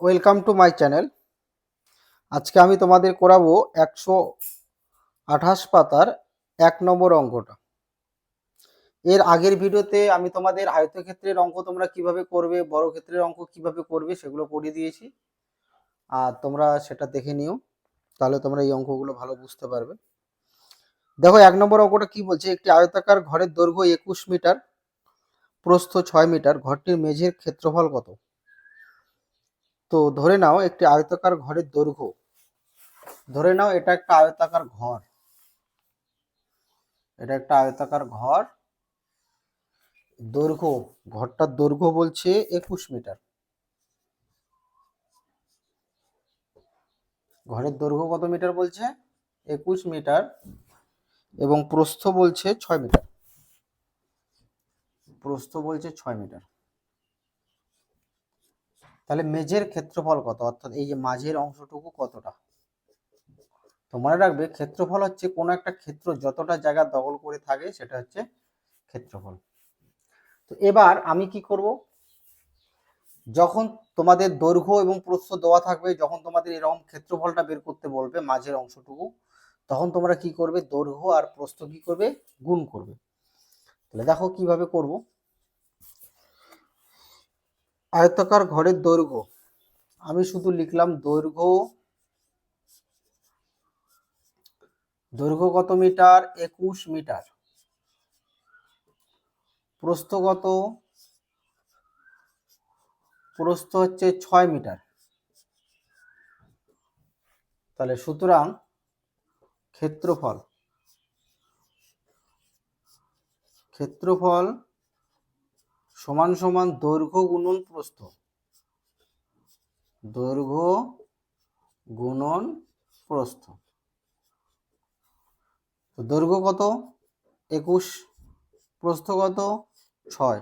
Welcome to my channel আজকে আমি তোমাদের করাবো একশো আঠাশ পাতার এক নম্বর অঙ্কটা। এর আগের ভিডিওতে আমি তোমাদের আয়তক্ষেত্রের অঙ্ক তোমরা কীভাবে করবে বড় ক্ষেত্রের অঙ্ক কীভাবে করবে সেগুলো পড়িয়ে দিয়েছি। আর তোমরা সেটা দেখে নিও, তাহলে তোমরা এই অঙ্কগুলো ভালো বুঝতে পারবে। দেখো, এক নম্বর অঙ্কটা কি বলছে? একটি আয়তাকার ঘরের দৈর্ঘ্য একুশ মিটার, প্রস্থ ছয় মিটার, ঘরটির মেঝের ক্ষেত্রফল কত? তো ধরে নাও একটি আয়তাকার ঘরের দৈর্ঘ্য। ধরে নাও এটা একটা আয়তাকার ঘর। এটা একটা আয়তাকার ঘর। দৈর্ঘ্য, ঘরটার দৈর্ঘ্য বলছে একুশ মিটার। ঘরের দৈর্ঘ্য কত মিটার বলছে? একুশ মিটার এবং প্রস্থ বলছে ছয় মিটার। প্রস্থ বলছে ছয় মিটার। তাহলে মেঝের ক্ষেত্রফল কত? অর্থাৎ এই যে মাঝের অংশটুকু কতটা? তো মনে রাখবে ক্ষেত্রফল হচ্ছে কোনো একটা ক্ষেত্র যতটা জায়গা দখল করে থাকে সেটা হচ্ছে ক্ষেত্রফল। তো এবার আমি কি করব? যখন তোমাদের দৈর্ঘ্য এবং প্রস্থ দেওয়া থাকবে, যখন তোমাদের এরকম ক্ষেত্রফলটা বের করতে বলবে মাঝের অংশটুকু, তখন তোমরা কি করবে? দৈর্ঘ্য আর প্রস্থ কি করবে? গুণ করবে। তাহলে দেখো কীভাবে করব। আয়তাকার ঘরের দৈর্ঘ্য। আমি শুধু লিখলাম দৈর্ঘ্য দৈর্ঘ্য কত মিটার? একুশ মিটার। প্রস্থ কত প্রস্থ হচ্ছে ছয় মিটার। তাহলে সুতরাং ক্ষেত্রফল ক্ষেত্রফল সমান সমান দৈর্ঘ্য গুণন প্রস্থ। দৈর্ঘ্য গুণন প্রস্থ। তো দৈর্ঘ্য কত? একুশ। প্রস্থ কত? ছয়।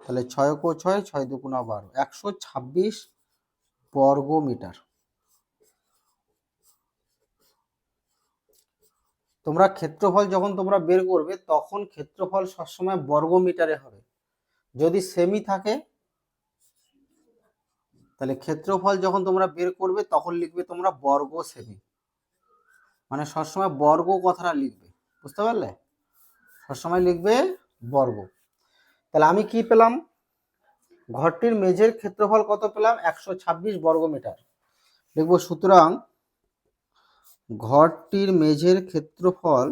তাহলে ছয় কো ছয় ছয় দুগুণা বারো। একশো ছাব্বিশ বর্গ মিটার। তোমরা ক্ষেত্রফল যখন তোমরা বের করবে, তখন ক্ষেত্রফল সবসময় বর্গ মিটারে হবে। যদি সেমি থাকে, তাহলে ক্ষেত্রফল যখন তোমরা বের করবে, তখন লিখবে তোমরা বর্গ সেমি মানে সবসময় বর্গ কথাটা লিখবে, বুঝতে পারলে? সবসময় লিখবে বর্গ। তাহলে আমি কি পেলাম? ঘরটির মেঝের ক্ষেত্রফল কত পেলাম? একশো ছাব্বিশ বর্গ মিটার। লিখব সুতরাং ঘরটির মেঝের ক্ষেত্রফল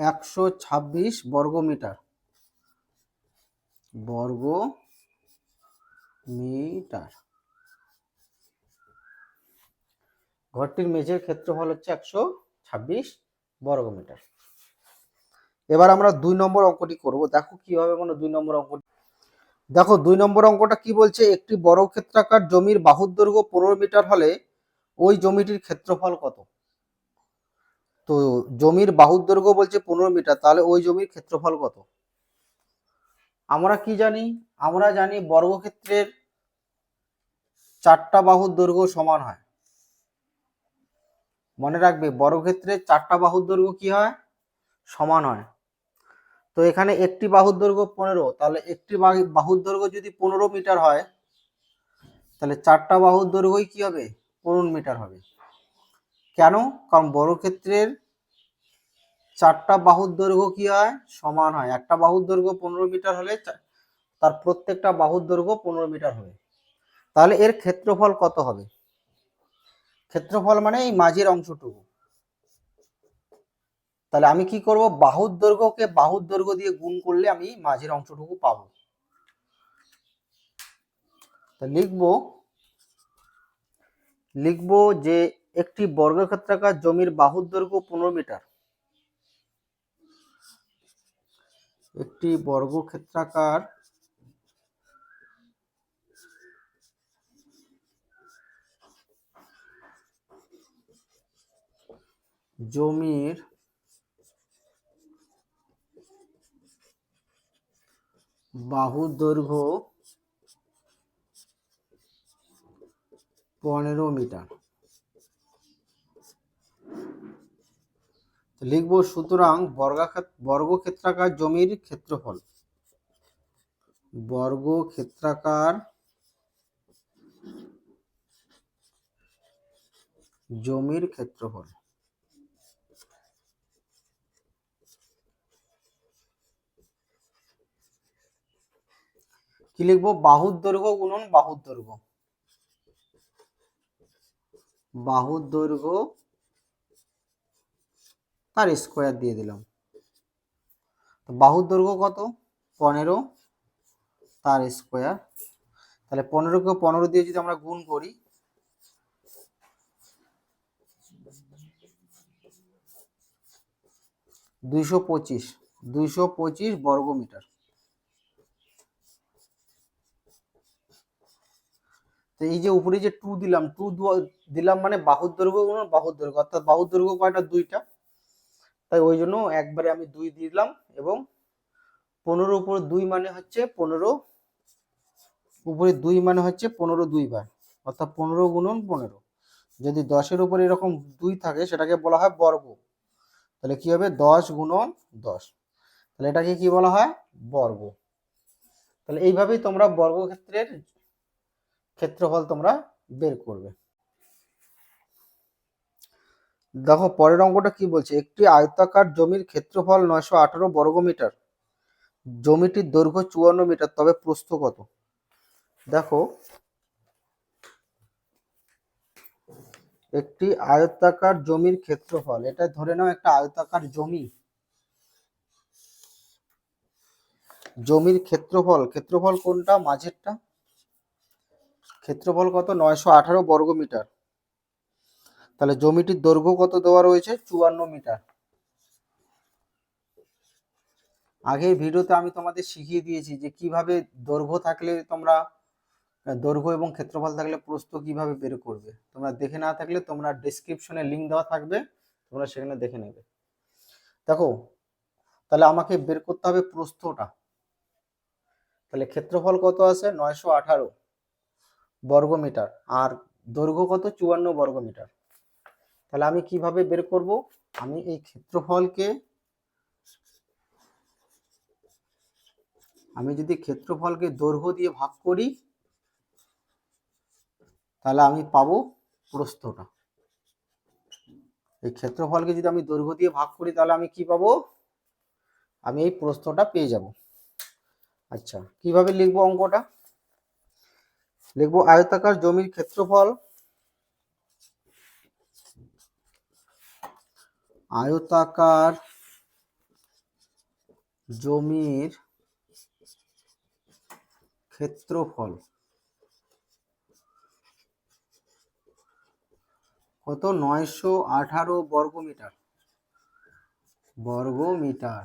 একশো ছাব্বিশ বর্গ মিটার বর্গ মিটার ঘরটির মেঝের ক্ষেত্রফল হচ্ছে একশো ছাব্বিশ বর্গ মিটার এবার আমরা দুই নম্বর অঙ্কটি করব। দেখো কীভাবে মানে দুই নম্বর অঙ্কটি দেখো, দুই নম্বর অঙ্কটা কি বলছে? একটি বড় ক্ষেত্রাকার জমির বাহুর পনেরো মিটার হলে ওই জমিটির ক্ষেত্রফল কত? তো জমির বাহুর দৈর্ঘ্য বলছে পনেরো মিটার, তাহলে ওই জমির ক্ষেত্রফল কত? আমরা কি জানি? আমরা জানি বর্গক্ষেত্রের চারটা বাহুর দৈর্ঘ্য সমান হয়। মনে রাখবে বর্গক্ষেত্রে চারটা বাহুর দৈর্ঘ্য কি হয়? সমান হয়। তো এখানে একটি বাহুর দৈর্ঘ্য পনেরো, তাহলে একটি বাহু- বাহুর দৈর্ঘ্য যদি পনেরো মিটার হয়, তাহলে চারটা বাহুর দৈর্ঘ্যই কি হবে? পনেরো মিটার হবে। কেন? কারণ বর্গক্ষেত্রের চারটা বাহুর দৈর্ঘ্য কি হয়? সমান হয়। একটা বাহুর দৈর্ঘ্য পনেরো মিটার হলে তার প্রত্যেকটা বাহুর দৈর্ঘ্য পনেরো মিটার হবে। তাহলে এর ক্ষেত্রফল কত হবে? ক্ষেত্রফল মানে এই মাঝের অংশটুকু। তাহলে আমি কি করব? বাহুর দৈর্ঘ্যকে বাহুর দৈর্ঘ্য দিয়ে গুণ করলে আমি মাঝের অংশটুকু পাব। লিখব লিখব যে একটি বর্গক্ষেত্রাকার জমির বাহুর দৈর্ঘ্য পনেরো মিটার। একটি বর্গক্ষেত্রাকার জমির বাহুর দৈর্ঘ্য পনেরো মিটার। লিখব, সুতরাং বর্গাক্ষেত, বর্গক্ষেত্রাকার জমির ক্ষেত্রফল। বর্গক্ষেত্রাকার জমির ক্ষেত্রফল। কি লিখব? বাহুর দৈর্ঘ্য গুণন বাহুর দৈর্ঘ্য বাহুর দৈর্ঘ্য তার স্কোয়ার দিয়ে দিলাম। তো বাহুর দৈর্ঘ্য কত? পনেরো। তার স্কোয়ার তাহলে পনেরোকে পনেরো দিয়ে যদি আমরা গুণ করি, দুইশো পঁচিশ। দুইশো পঁচিশ বর্গ মিটার তো এই যে উপরে যে টু দিলাম টু দিলাম মানে বাহুর দৈর্ঘ্য বাহুর দৈর্ঘ্য। অর্থাৎ বাহুর দৈর্ঘ্য কয়টা? দুইটা। তাই ওই জন্য একবারে আমি দুই দিলাম এবং পনেরো উপর দুই মানে হচ্ছে পনেরো, উপরে দুই মানে হচ্ছে পনেরো দুইবার, অর্থাৎ পনেরো গুণন পনেরো। যদি দশের উপরে এরকম দুই থাকে, সেটাকে বলা হয় বর্গ। তাহলে কি হবে? দশ গুণন দশ। তাহলে এটাকে কি বলা হয়? বর্গ। তাহলে এইভাবেই তোমরা বর্গক্ষেত্রের ক্ষেত্রফল তোমরা বের করবে। দেখো, পরের অঙ্কটা কি বলছে? একটি আয়তাকার জমির ক্ষেত্রফল নয়শো আঠারো বর্গমিটার। জমিটির দৈর্ঘ্য চুয়ান্ন মিটার, তবে প্রস্থ কত? দেখো, একটি আয়তাকার জমির ক্ষেত্রফল, এটা ধরে নাও একটা আয়তাকার জমি। জমির ক্ষেত্রফল ক্ষেত্রফল কোনটা? মাঝেরটা। ক্ষেত্রফল কত? নয়শো আঠারো বর্গ মিটার তাহলে জমিটির দৈর্ঘ্য কত দেওয়া রয়েছে? চুয়ান্ন মিটার। আগের ভিডিওতে আমি তোমাদের শিখিয়ে দিয়েছি যে কীভাবে দৈর্ঘ্য থাকলে তোমরা, দৈর্ঘ্য এবং ক্ষেত্রফল থাকলে প্রস্থ কীভাবে বের করবে। তোমরা দেখে না থাকলে তোমরা ডেসক্রিপশনে লিঙ্ক দেওয়া থাকবে, তোমরা সেখানে দেখে নেবে। দেখো, তাহলে আমাকে বের করতে হবে প্রস্থটা। তাহলে ক্ষেত্রফল কত আছে? নয়শো আঠারো বর্গ মিটার আর দৈর্ঘ্য কত? চুয়ান্ন বর্গ মিটার তাহলে আমি কীভাবে বের করব? আমি এই ক্ষেত্রফলকে, আমি যদি ক্ষেত্রফলকে দৈর্ঘ্য দিয়ে ভাগ করি, তাহলে আমি পাবো প্রস্থটা। এই ক্ষেত্রফলকে যদি আমি দৈর্ঘ্য দিয়ে ভাগ করি, তাহলে আমি কি পাবো? আমি এই প্রস্থটা পেয়ে যাব। আচ্ছা কীভাবে লিখব অঙ্কটা? লিখব আয়তাকার জমির ক্ষেত্রফল আয়তাকার জমির ক্ষেত্রফল কত? নয়শো আঠারো বর্গ মিটার বর্গ মিটার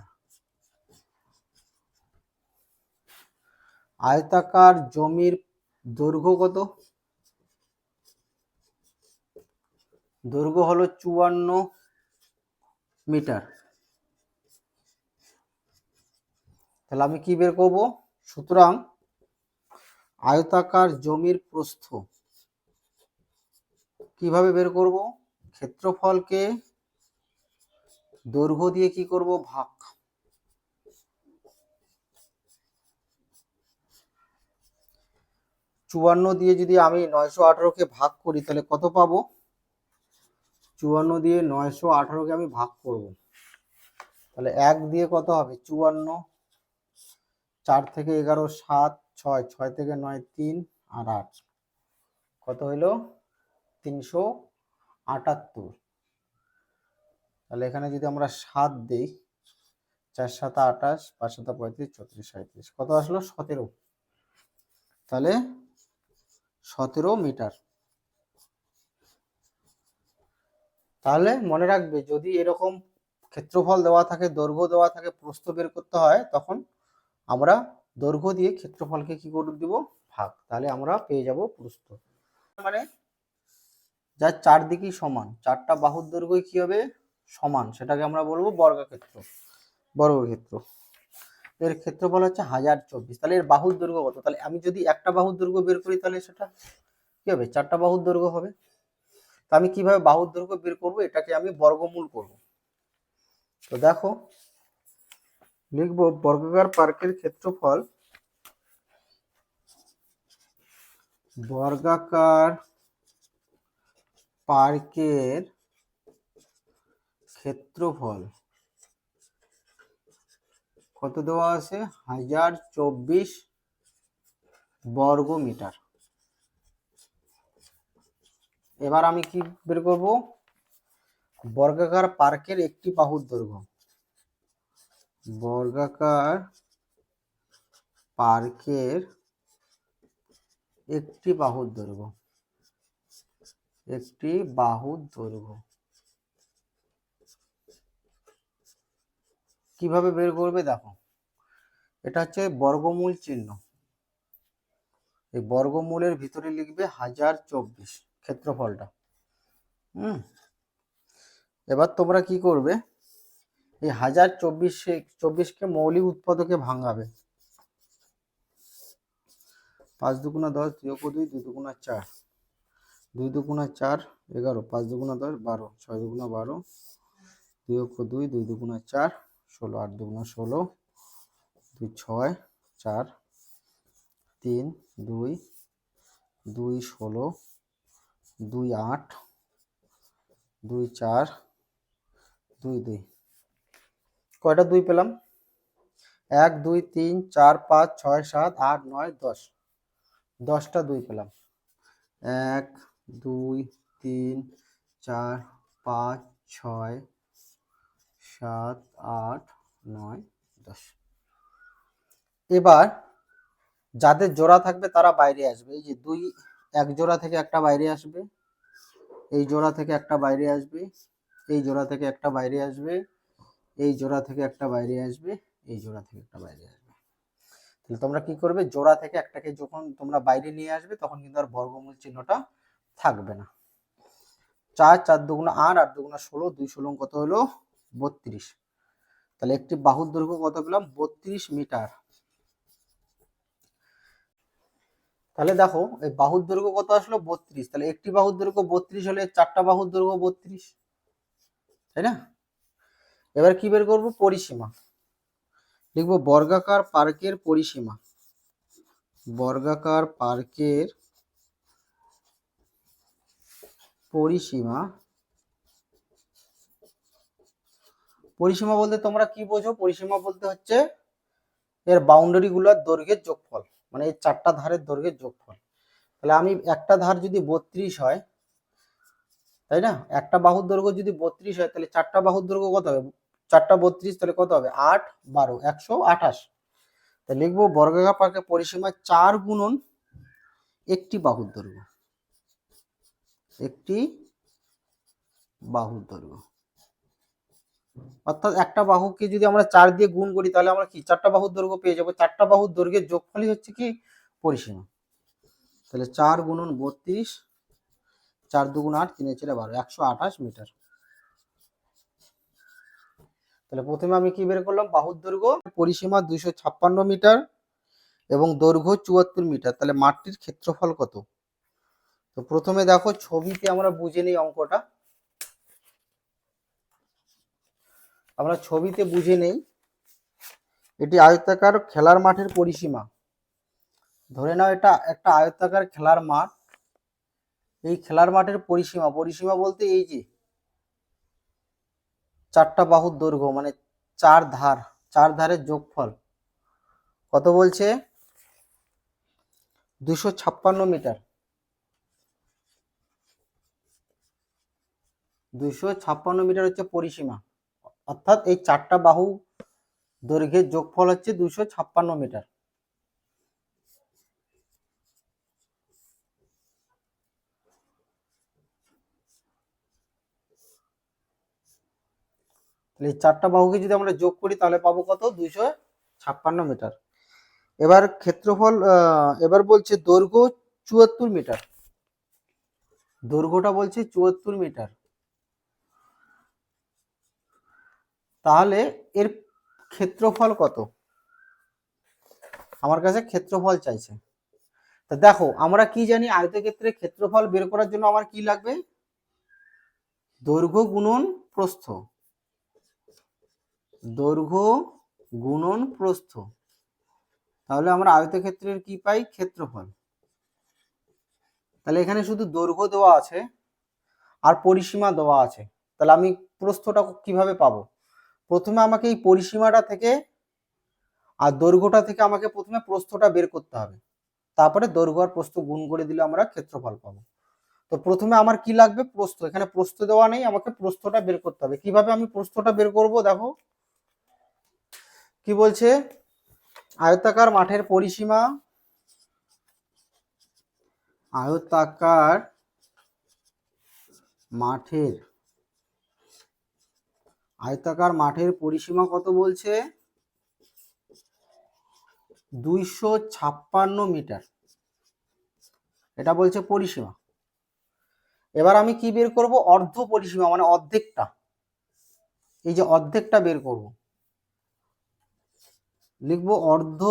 আয়তাকার জমির দৈর্ঘ্য কত? দৈর্ঘ্য হলো চুয়ান্ন মিটার। তাহলে আমি কি বের করব? সুতরাং আয়তাকার জমির প্রস্থ। কীভাবে বের করব? ক্ষেত্রফলকে দৈর্ঘ্য দিয়ে কি করব? ভাগ। চুয়ান্ন দিয়ে যদি আমি নয়শো আঠারোকে ভাগ করি, তাহলে কত পাবো? চুয়ান্ন দিয়ে নয়শো আঠারোকে আমি ভাগ করব। তাহলে এক দিয়ে কত হবে? চুয়ান্ন, চার থেকে এগারো, সাত, ছয় ছয় থেকে নয়, তিন, আর আট। কত হইল? তিনশো আটাত্তর। তাহলে এখানে যদি আমরা সাত দিই, চার সাত আঠাশ, পাঁচ সাত পঁয়ত্রিশ চৌত্রিশ সাঁত্রিশ কত আসলো? সতেরো। তাহলে সতেরো মিটার। তাহলে মনে রাখবে যদি এরকম ক্ষেত্রফল দেওয়া থাকে, দৈর্ঘ্য দেওয়া থাকে, প্রস্থ বের করতে হয়, তখন আমরা দৈর্ঘ্য দিয়ে ক্ষেত্রফলকে কি করে দিব? ভাগ। তাহলে আমরা পেয়ে যাব প্রস্থ। মানে যার চারদিকেই সমান, চারটা বাহুর দৈর্ঘ্য কি হবে? সমান। সেটাকে আমরা বলব বর্গক্ষেত্র। বর্গক্ষেত্র। এর ক্ষেত্রফল হচ্ছে হাজার চব্বিশ। তাহলে এর বাহুর দৈর্ঘ্য কত? তাহলে আমি যদি একটা বাহুর দৈর্ঘ্য বের করি, তাহলে সেটা কি হবে? চারটা বাহুর দৈর্ঘ্য হবে। তা আমি কীভাবে বাহুর দৈর্ঘ্য বের করব? এটাকে আমি বর্গমূল করব। তো দেখো, লিখব বর্গাকার পার্কের ক্ষেত্রফল বর্গাকার পার্কের ক্ষেত্রফল। কত দেওয়া আছে? হাজার চব্বিশ বর্গ মিটার এবার আমি কি বের করব? বর্গাকার পার্কের একটি বাহুর দৈর্ঘ্য। বর্গাকার পার্কের একটি বাহুর দৈর্ঘ্য। একটি বাহুর দৈর্ঘ্য। কীভাবে বের করবে দেখো। এটা হচ্ছে বর্গমূল চিহ্ন। এই বর্গমূলের ভিতরে লিখবে হাজার চব্বিশ। ক্ষেত্রফলটা। হুম? এবার তোমরা কি করবে? এই হাজার চব্বিশে, চব্বিশকে মৌলিক উৎপাদকে ভাঙাবে। পাঁচ দুগুণা দশ দুই দুই দুই দুগুণা চার। দুই দুগুণা চার, এগারো। পাঁচ দুগুণা দশ, বারো। ছয় দুগুণা বারো দুই অক্ষ দুই দুই দুগুণা চার, ষোলো। আট দুগুণা ষোলো, দুই ছয়, চার, তিন, দুই দুই ষোলো দুই আট, দুই চার, দুই দুই। কয়টা দুই পেলাম? এক, দুই, তিন, চার, পাঁচ, ছয়, সাত, আট, নয়, দশ। দশটা দুই পেলাম। এক, দুই, তিন, চার, পাঁচ, ছয়, সাত, আট, নয়, দশ। এবার যাদের জোড়া থাকবে তারা বাইরে আসবে। এই যে দুই এক জোড়া থেকে একটা বাইরে আসবে, এই জোড়া থেকে একটা বাইরে আসবে, এই জোড়া থেকে একটা বাইরে আসবে, এই জোড়া থেকে একটা বাইরে আসবে, এই জোড়া থেকে একটা বাইরে আসবে। তাহলে তোমরা কি করবে? জোড়া থেকে একটাকে যখন তোমরা বাইরে নিয়ে আসবে, তখন কিন্তু আর বর্গমূল চিহ্নটা থাকবে না। চার চার দুগুণা আট আট দুগুণা ষোলো, দুই ষোলো কত হলো? বত্রিশ। তাহলে একটি বাহুর দৈর্ঘ্য কত পেলাম? বত্রিশ মিটার। তাহলে দেখো, এই বাহুর দৈর্ঘ্য কত আসলো? বত্রিশ। তাহলে একটি বাহুর দৈর্ঘ্য বত্রিশ হলে চারটা বাহুর দৈর্ঘ্য বত্রিশ। তাই না? এবার কি বের করব? পরিসীমা। লিখব বর্গাকার পার্কের পরিসীমা। বর্গাকার পার্কের পরিসীমা। পরিসীমা বলতে তোমরা কি বোঝো? পরিসীমা বলতে হচ্ছে এর বাউন্ডারি গুলোর দৈর্ঘ্যের যোগফল। মানে এই চারটা ধারের দৈর্ঘ্যের যোগফল। তাহলে আমি একটা ধার যদি বত্রিশ হয়, তাই না? একটা বাহুর দৈর্ঘ্য যদি বত্রিশ হয়, তাহলে চারটা বাহুর দৈর্ঘ্য কত হবে? চারটা বত্রিশ, তাহলে কত হবে? আট, বারো, একশো আঠাশ। তাহলে লিখব বর্গাকার পার্কের পরিসীমা চার গুণন একটি বাহুর দৈর্ঘ্য। একটি বাহুর দৈর্ঘ্য। অর্থাৎ একটা বাহুকে যদি আমরা চার দিয়ে গুণ করি, তাহলে আমরা কি? চারটা বাহুর দৈর্ঘ্য পেয়ে যাব। চারটা বাহুর দৈর্ঘ্যের যোগফলই হচ্ছে কি? পরিসীমা। তাহলে চার গুণন বত্রিশ, চার দুগুণ আট, তিনে চারে বারো, একশো আঠাশ মিটার। তাহলে প্রথমে আমি কি বের করলাম? বাহুর দৈর্ঘ্য, পরিসীমা দুইশো ছাপ্পান্ন মিটার এবং দৈর্ঘ্য চুয়াত্তর মিটার। তাহলে মাঠটির ক্ষেত্রফল কত? তো প্রথমে দেখো, ছবিতে আমরা বুঝে নিই অঙ্কটা। আমরা ছবিতে বুঝে নেই। এটি আয়তাকার খেলার মাঠের পরিসীমা। ধরে নাও এটা একটা আয়তাকার খেলার মাঠ। এই খেলার মাঠের পরিসীমা পরিসীমা বলতে এই যে চারটা বাহুর দৈর্ঘ্য মানে চার ধার, চার ধারের যোগফল। কত বলছে? দুশো ছাপ্পান্ন মিটার। দুশো ছাপ্পান্ন মিটার হচ্ছে পরিসীমা। অর্থাৎ এই চারটা বাহু দৈর্ঘ্যের যোগফল হচ্ছে দুশো ছাপ্পান্ন মিটার। তাহলে এই চারটা বাহুকে যদি আমরা যোগ করি, তাহলে পাবো কত? দুইশো ছাপ্পান্ন মিটার। এবার ক্ষেত্রফল এবার বলছে দৈর্ঘ্য চুয়াত্তর মিটার। দৈর্ঘ্যটা বলছে চুয়াত্তর মিটার। তাহলে এর ক্ষেত্রফল কত? আমার কাছে ক্ষেত্রফল চাইছে। তা দেখো, আমরা কি জানি আয়তক্ষেত্রে ক্ষেত্রফল বের করার জন্য আমার কি লাগবে? দৈর্ঘ্য গুণন প্রস্থ। দৈর্ঘ্য গুণন প্রস্থ। তাহলে আমরা আয়তক্ষেত্রের কি পাই? ক্ষেত্রফল। তাহলে এখানে শুধু দৈর্ঘ্য দেওয়া আছে আর পরিসীমা দেওয়া আছে। তাহলে আমি প্রস্থটা কীভাবে পাবো? প্রথমে আমাকে এই পরিসীমাটা থেকে আর দৈর্ঘ্যটা থেকে আমাকে প্রথমে প্রস্থটা বের করতে হবে। তারপরে দৈর্ঘ্য আর প্রস্থ গুণ করে দিলে আমরা ক্ষেত্রফল পাবো। তো প্রথমে আমার কি লাগবে? প্রস্থ। এখানে প্রস্থ দেওয়া নেই, আমাকে প্রস্থটা বের করতে হবে। কীভাবে আমি প্রস্থটা বের করব দেখো? কি বলছে? আয়তাকার মাঠের পরিসীমা, আয়তাকার মাঠের আয়তাকার মাঠের পরিসীমা কত বলছে? দুইশো ছাপ্পান্ন মিটার। এটা বলছে পরিসীমা। এবার আমি কি বের করব? অর্ধ পরিসীমা মানে অর্ধেকটা। এই যে অর্ধেকটা বের করব। লিখব অর্ধ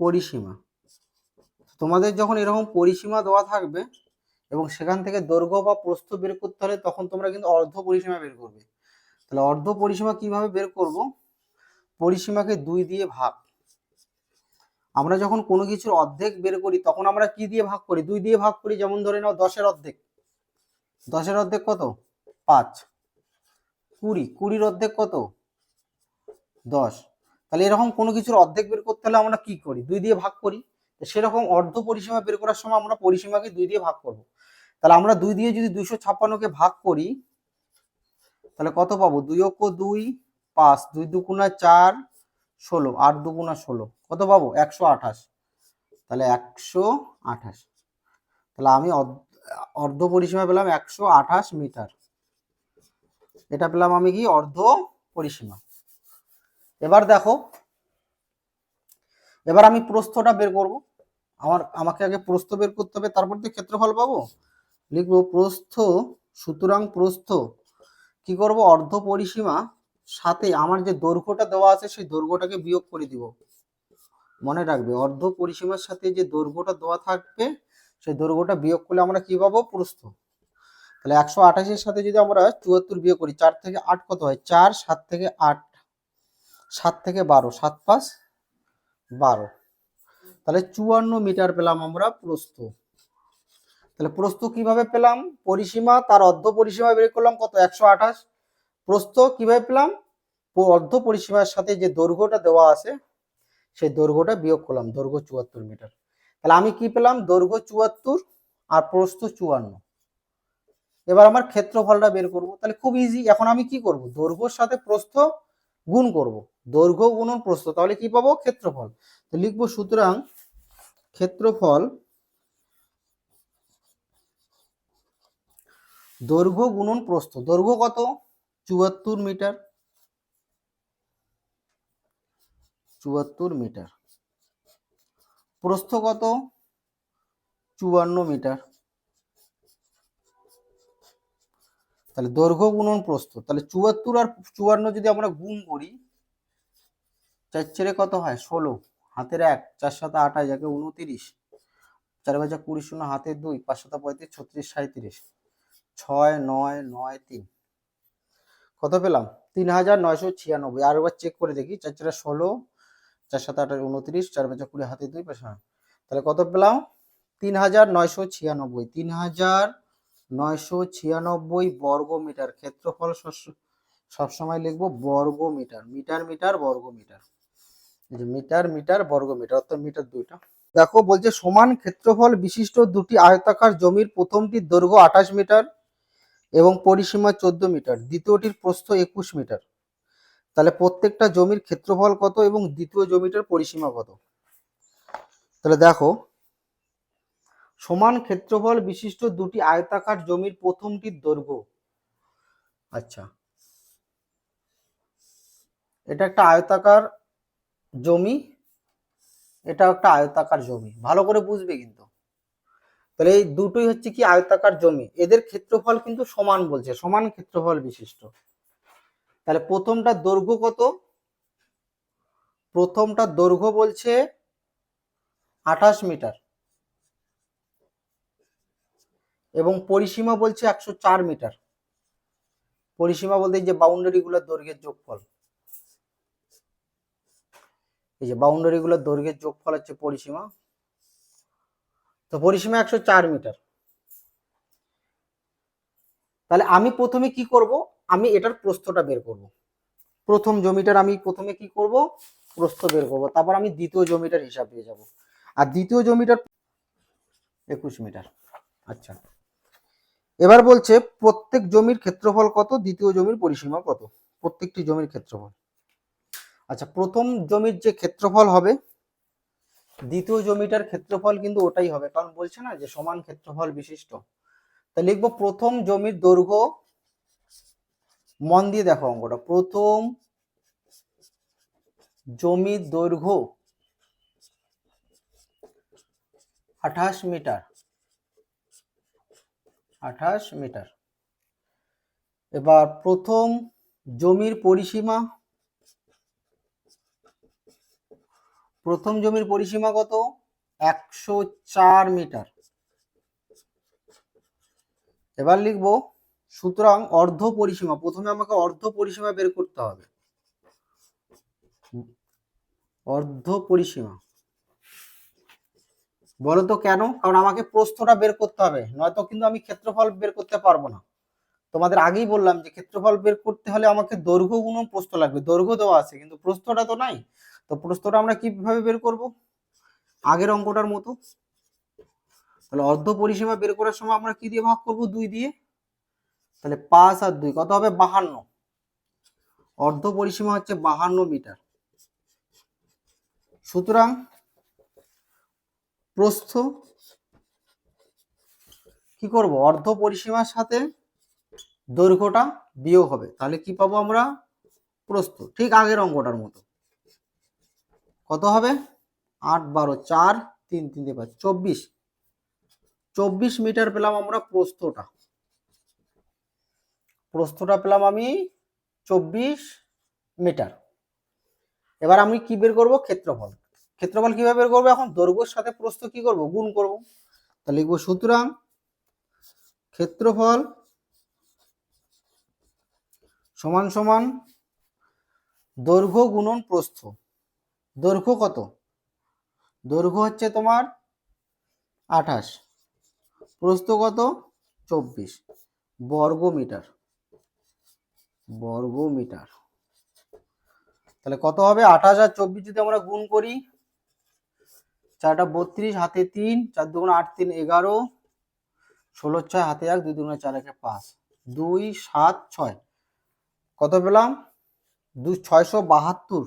পরিসীমা। তোমাদের যখন এরকম পরিসীমা দেওয়া থাকবে এবং সেখান থেকে দৈর্ঘ্য বা প্রস্থ বের করতে হলে তখন তোমরা কিন্তু অর্ধ পরিসীমা বের করবে। তাহলে অর্ধ পরিসীমা কীভাবে বের করব? পরিসীমাকে দুই দিয়ে ভাগ। আমরা যখন কোনো কিছুর অর্ধেক বের করি, তখন আমরা কি দিয়ে ভাগ করি? দুই দিয়ে ভাগ করি, যেমন ধরে নাও দশের অর্ধেক। দশের অর্ধেক কত? পাঁচ। কুড়ি। কুড়ির অর্ধেক কত? দশ। তাহলে এরকম কোনো কিছুর অর্ধেক বের করতে হলে আমরা কি করি? দুই দিয়ে ভাগ করি। সেরকম অর্ধ পরিসীমা বের করার সময় আমরা পরিসীমাকে দুই দিয়ে ভাগ করব। তাহলে আমরা দুই দিয়ে যদি দুইশো ছাপ্পান্নকে ভাগ করি, তাহলে কত পাবো? দুই অক্ষ দুই, পাঁচ, দুই দুগুণা চার, ষোলো, আট দুগুণা ষোলো। কত পাবো? একশো আঠাশ। তাহলে একশো আঠাশ। তাহলে আমি অর্ধ- পরিসীমা পেলাম একশো আঠাশ মিটার। এটা পেলাম আমি কি? অর্ধ পরিসীমা। এবার দেখো, এবার আমি প্রস্থটা বের করব। আমার, আমাকে আগে প্রস্থ বের করতে হবে, তারপর তো ক্ষেত্রফল পাবো? লিখব প্রস্থ, সুতরাং প্রস্থ। কি করব? অর্ধ পরিসীমা, সাথে আমার যে দৈর্ঘ্যটা দেওয়া আছে, সেই দৈর্ঘ্যটাকে বিয়োগ করে দিব। মনে রাখবে, অর্ধ পরিসীমার সাথে যে দৈর্ঘ্যটা দেওয়া থাকবে, সেই দৈর্ঘ্যটা বিয়োগ করলে আমরা কি পাবো? প্রস্থ। তাহলে একশো আঠাশের সাথে যদি আমরা চুয়াত্তর বিয়োগ করি, চার থেকে আট কত হয়? চার, সাত থেকে আট। সাত থেকে বারো, সাত পাঁচ, বারো। তাহলে চুয়ান্ন মিটার পেলাম আমরা প্রস্থ। তাহলে প্রস্থ কীভাবে পেলাম? পরিসীমা, তার অর্ধ পরিসীমা বের করলাম কত? একশো আঠাশ। প্রস্থ কীভাবে পেলাম? অর্ধ পরিসীমার সাথে যে দৈর্ঘ্যটা দেওয়া আছে, সেই দৈর্ঘ্যটা বিয়োগ করলাম, দৈর্ঘ্য চুয়াত্তর মিটার। তাহলে আমি কি পেলাম? দৈর্ঘ্য চুয়াত্তর আর প্রস্থ চুয়ান্ন। এবার আমার ক্ষেত্রফলটা বের করব। তাহলে খুব ইজি এখন আমি কি করব? দৈর্ঘ্যর সাথে প্রস্থ গুণ করব। দৈর্ঘ্য গুণন প্রস্থ, তাহলে কি পাবো? ক্ষেত্রফল। তো লিখব সুতরাং ক্ষেত্রফল দৈর্ঘ্য গুণন প্রস্থ। দৈর্ঘ্য কত? চুয়াত্তর মিটার। চুয়াত্তর মিটার। প্রস্থ কত? চুয়ান্ন মিটার। তাহলে দৈর্ঘ্য গুণন প্রস্থ। তাহলে চুয়াত্তর আর চুয়ান্ন যদি আমরা গুণ করি, চার চারে কত হয়? ষোলো। হাতের এক, চার সাথে আঠাশ একে উনতিরিশ চার বাজা কুড়ি শূন্য, হাতের দুই, পাঁচ সাথে পঁয়ত্রিশ, ছত্রিশ সাঁত্রিশ ছয় নয় নয় তিন। কত পেলাম? তিন হাজার নয়শো ছিয়ানব্বই। আর একবার চেক করে দেখি। চার চারে ষোলো, চার সাথে আঠাশ উনত্রিশ, চার পাঁচা কুড়ি, হাতে দুই, পাঁচ। তাহলে কত পেলাম? তিন হাজার নয়শো ছিয়ানব্বই। তিন হাজার নয়শো ছিয়ানব্বই বর্গ মিটার ক্ষেত্রফল সস- সবসময় লিখব বর্গ মিটার মিটার মিটার বর্গ মিটার মিটার মিটার বর্গ মিটার অর্থাৎ মিটার দুইটা। দেখো, বলছে সমান ক্ষেত্রফল বিশিষ্ট দুটি আয়তাকার জমির প্রথমটির দৈর্ঘ্য আঠাশ মিটার এবং পরিসীমা চোদ্দ মিটার, দ্বিতীয়টির প্রস্থ একুশ মিটার। তাহলে প্রত্যেকটা জমির ক্ষেত্রফল কত এবং দ্বিতীয় জমিটার পরিসীমা কত? তাহলে দেখো, সমান ক্ষেত্রফল বিশিষ্ট দুটি আয়তাকার জমির প্রথমটির দৈর্ঘ্য। আচ্ছা এটা একটা আয়তাকার জমি এটা একটা আয়তাকার জমি। ভালো করে বুঝবে কিন্তু। তাহলে এই দুটোই হচ্ছে কি আয়তাকার জমি। এদের ক্ষেত্রফল কিন্তু সমান বলছে, সমান ক্ষেত্রফল বিশিষ্ট। তাহলে প্রথমটা দৈর্ঘ্য কত? প্রথমটা দৈর্ঘ্য বলছে আঠাশ মিটার। এবং পরিসীমা বলছে একশো চার মিটার। পরিসীমা বলতে যে বাউন্ডারি গুলোর দৈর্ঘ্যের যোগফল। এই যে বাউন্ডারি গুলোর দৈর্ঘ্যের যোগফল হচ্ছে পরিসীমা। তো পরিসীমা একশো চার মিটার। তাহলে আমি প্রথমে কি করব? আমি এটার প্রস্থটা বের করব। প্রথম জমিটার আমি প্রথমে কি করব? প্রস্থ বের করব। তারপর আমি দ্বিতীয় জমিটার হিসাব দিয়ে যাব। আর দ্বিতীয় জমিটার একুশ মিটার। আচ্ছা। এবার বলছে প্রত্যেক জমির ক্ষেত্রফল কত? দ্বিতীয় জমির পরিসীমা কত? প্রত্যেকটি জমির ক্ষেত্রফল। আচ্ছা প্রথম জমির যে ক্ষেত্রফল হবে দ্বিতীয় জমিটার ক্ষেত্রফল কিন্তু ওটাই হবে। কারণ বলছে না যে সমান ক্ষেত্রফল বিশিষ্ট। তা লিখব প্রথম জমির দৈর্ঘ্য মন দিয়ে দেখো অঙ্কটা। প্রথম জমির দৈর্ঘ্য আঠাশ মিটার। আঠাশ মিটার। এবার প্রথম জমির পরিসীমা প্রথম জমির পরিসীমা কত? একশো চার মিটার। এবার লিখব, সুতরাং অর্ধ পরিসীমা, প্রথমে আমাকে অর্ধ পরিসীমা বের করতে হবে। অর্ধ পরিসীমা। বলো তো কেন? কারণ আমাকে প্রস্থটা বের করতে হবে, নয়তো কিন্তু আমি ক্ষেত্রফল বের করতে পারব না। তোমাদের আগেই বললাম যে ক্ষেত্রফল বের করতে হলে আমাকে দৈর্ঘ্য গুণ প্রস্থ লাগবে, দৈর্ঘ্য দেওয়া আছে, কিন্তু প্রস্থটা তো নাই। তো প্রস্থটা আমরা কীভাবে বের করব? আগের অঙ্কটার মতো। তাহলে অর্ধ পরিসীমা বের করার সময় আমরা কি দিয়ে ভাগ করব? দুই দিয়ে। তাহলে পাঁচ আর দুই, কত হবে? বাহান্ন। অর্ধ পরিসীমা হচ্ছে বাহান্ন মিটার। সুতরাং প্রস্থ কি করব? অর্ধ পরিসীমার সাথে দৈর্ঘ্যটা বিয়োগ হবে। তাহলে কি পাবো আমরা? প্রস্থ। ঠিক আগের অঙ্কটার মতো। কত হবে? আট বারো চার তিন তিন দিয়ে পাঁচ, চব্বিশ। চব্বিশ মিটার পেলাম আমরা প্রস্থটা। প্রস্থটা পেলাম আমি চব্বিশ মিটার। এবার আমি কি বের করব? ক্ষেত্রফল। ক্ষেত্রফল কীভাবে বের করব? এখন দৈর্ঘ্যের সাথে প্রস্থ কি করব? গুণ করব। তাহলে লিখব সুতরাং ক্ষেত্রফল সমান সমান দৈর্ঘ্য গুণন প্রস্থ। দৈর্ঘ্য কত? দৈর্ঘ্য হচ্ছে তোমার আঠাশ। প্রস্থ কত? চব্বিশ। বর্গ মিটার বর্গ মিটার তাহলে কত হবে? আঠাশ আর চব্বিশ যদি আমরা গুণ করি, চারটা বত্রিশ, হাতে তিন, চার দুগুণ আট, তিন, এগারো, ষোলো, ছয়, হাতে এক, দুই, দুগুণে চার, একে পাঁচ। দুই, সাত, ছয়। কত পেলাম? দুই ছয়শো বাহাত্তর।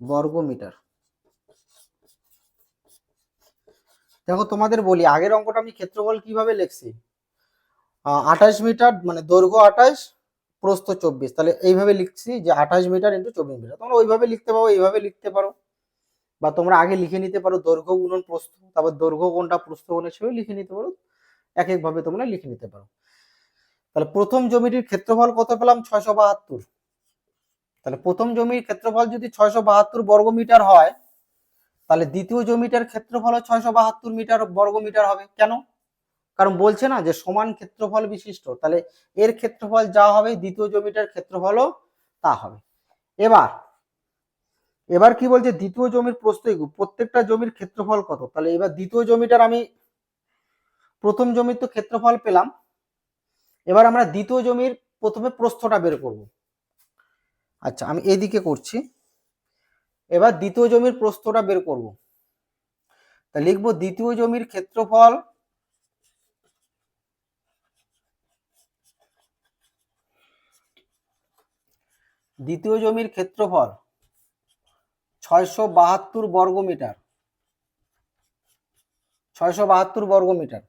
বর্গ মিটার দেখো, তোমাদের বলি, আগের অঙ্কটা আমি ক্ষেত্রফল কীভাবে লিখছি? আঠাশ মিটার মানে দৈর্ঘ্য আঠাশ, প্রস্থ চব্বিশ। তাহলে এইভাবে লিখছি যে আঠাশ মিটার ইন্টু চব্বিশ মিটার। তোমরা ওইভাবে লিখতে পারো, এইভাবে লিখতে পারো। বা তোমরা আগে লিখে নিতে পারো দৈর্ঘ্য গুণন প্রস্থ, তারপর দৈর্ঘ্য কোনটা প্রস্থ কোনটা সেও লিখে নিতে পারো। এক একভাবে তোমরা লিখে নিতে পারো। তাহলে প্রথম জমিটির ক্ষেত্রফল কত পেলাম? ছয়শো বাহাত্তর। তাহলে প্রথম জমির ক্ষেত্রফল যদি ছয়শো বাহাত্তর বর্গ মিটার হয়, তাহলে দ্বিতীয় জমিটার ক্ষেত্রফল ছয়শো বাহাত্তর মিটার বর্গ মিটার হবে। কেন? কারণ বলছে না যে সমান ক্ষেত্রফল বিশিষ্ট। তাহলে এর ক্ষেত্রফল যা হবে, দ্বিতীয় জমিটার ক্ষেত্রফলও তা হবে। এবার এবার কি বলছে? দ্বিতীয় জমির প্রস্থ প্রত্যেকটা জমির ক্ষেত্রফল কত? তাহলে এবার দ্বিতীয় জমিটার আমি প্রথম জমির তো ক্ষেত্রফল পেলাম। এবার আমরা দ্বিতীয় জমির প্রথমে প্রস্থটা বের করব। আচ্ছা আমি এদিকে করছি। এবার দ্বিতীয় জমির প্রস্থটা বের করব। তা লিখব দ্বিতীয় জমির ক্ষেত্রফল দ্বিতীয় জমির ক্ষেত্রফল ছয়শো বাহাত্তর বর্গ মিটার। ছয়শো বাহাত্তর বর্গ মিটার।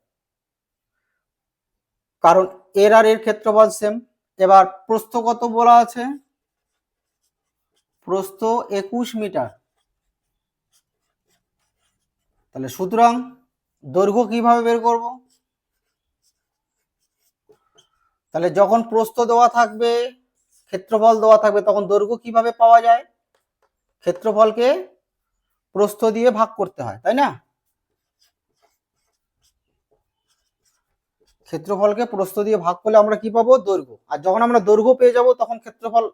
কারণ এর আর এর ক্ষেত্রফল সেম এবার প্রস্থ কত বলা আছে? প্রস্থ একুশ মিটার। তাহলে সুতরাং দৈর্ঘ্য কীভাবে বের করব? তাহলে যখন প্রস্থ দেওয়া থাকবে, ক্ষেত্রফল দেওয়া থাকবে, তখন দৈর্ঘ্য কীভাবে পাওয়া যায়? ক্ষেত্রফলকে প্রস্থ দিয়ে ভাগ করতে হয়, তাই না? ক্ষেত্রফলকে প্রস্থ দিয়ে ভাগ করলে আমরা কি পাবো? দৈর্ঘ্য। আর যখন আমরা দৈর্ঘ্য পেয়ে যাব, তখন ক্ষেত্রফল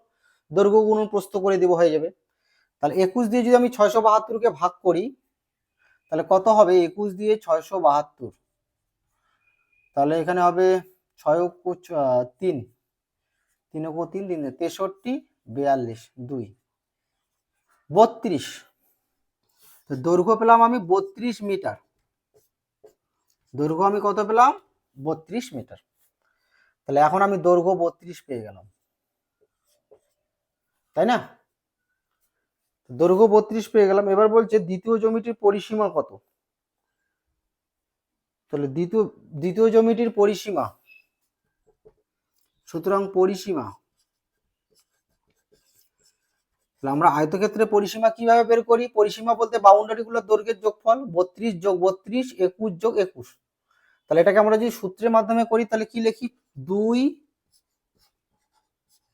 দৈর্ঘ্য গুণন প্রস্থ করে দিব হয়ে যাবে। তাহলে একুশ দিয়ে যদি আমি ছয়শো বাহাত্তরকে ভাগ করি, তাহলে কত হবে? একুশ দিয়ে ছয়শো বাহাত্তর। তাহলে এখানে হবে ছয় তিন। তিন অক্ষ তিন তিন তেষট্টি, বিয়াল্লিশ, দুই। বত্রিশ। তো দৈর্ঘ্য পেলাম আমি বত্রিশ মিটার। দৈর্ঘ্য আমি কত পেলাম? বত্রিশ মিটার। তাহলে এখন আমি দৈর্ঘ্য বত্রিশ পেয়ে গেলাম। তাই না? দৈর্ঘ্য বত্রিশ পেয়ে গেলাম। এবার বলছে দ্বিতীয় জমিটির পরিসীমা কত? তাহলে দ্বিতীয় দ্বিতীয় জমিটির পরিসীমা। সুতরাং পরিসীমা। তাহলে আমরা আয়তক্ষেত্রে পরিসীমা কীভাবে বের করি? পরিসীমা বলতে বাউন্ডারি গুলোর দৈর্ঘ্যের যোগফল বত্রিশ যোগ বত্রিশ, একুশ যোগ একুশ। তাহলে এটাকে আমরা যদি সূত্রের মাধ্যমে করি, তাহলে কি লিখি? দুই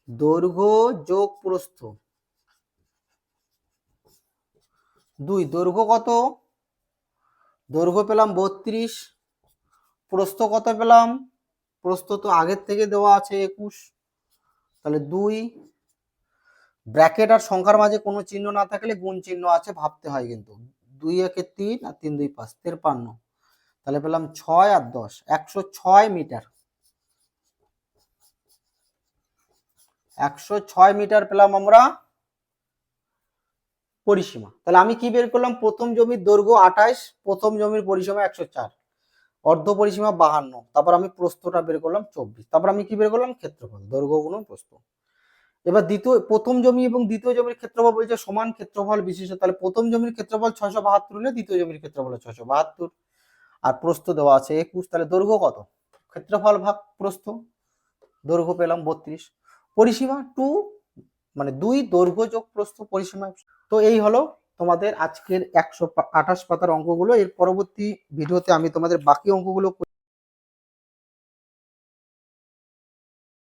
দৈর্ঘ্য যোগ প্রস্থ। দুই, দৈর্ঘ্য কত? দৈর্ঘ্য পেলাম বত্রিশ, প্রস্থ কত পেলাম? প্রস্থ তো আগের থেকে দেওয়া আছে একুশ। তাহলে দুই, ব্র্যাকেট আর সংখ্যার মাঝে কোনো চিহ্ন না থাকলে গুণ চিহ্ন আছে, ভাবতে হয় কিন্তু। দুই একে তিন আর তিন দুই পাঁচ, তেরপান্ন। তাহলে পেলাম ছয় আর দশ, একশো ছয় মিটার। একশো ছয় মিটার পেলাম আমরা পরিসীমা। তাহলে আমি কি বের করলাম? প্রথম জমির দৈর্ঘ্য আঠাইশ, প্রথম জমির পরিসীমা একশো চার, অর্ধ পরিসীমা বাহান্ন, তারপর আমি প্রস্থটা বের করলাম চব্বিশ, তারপর আমি কি বের করলাম? ক্ষেত্রফল, দৈর্ঘ্য গুণ প্রস্থ। এবার দ্বিতীয়, প্রথম জমি এবং দ্বিতীয় জমির ক্ষেত্রফল বলছে সমান ক্ষেত্রফল বিশিষ্ট, তাহলে প্রথম জমির ক্ষেত্রফল ছয়শো বাহাত্তর হলে দ্বিতীয় জমির ক্ষেত্রফল ছয়শো বাহাত্তর, আর প্রস্থ দেওয়া আছে একুশ, তাহলে দৈর্ঘ্য কত? ক্ষেত্রফল ভাগ প্রস্থ, দৈর্ঘ্য পেলাম বত্রিশ পরিসীমা টু মানে দুই দৈর্ঘ্য যোগ প্রস্থ পরিসীমা। তো এই হলো তোমাদের আজকের একশো আঠাশ পাতার অঙ্কগুলো। এর পরবর্তী ভিডিওতে আমি তোমাদের বাকি অঙ্কগুলো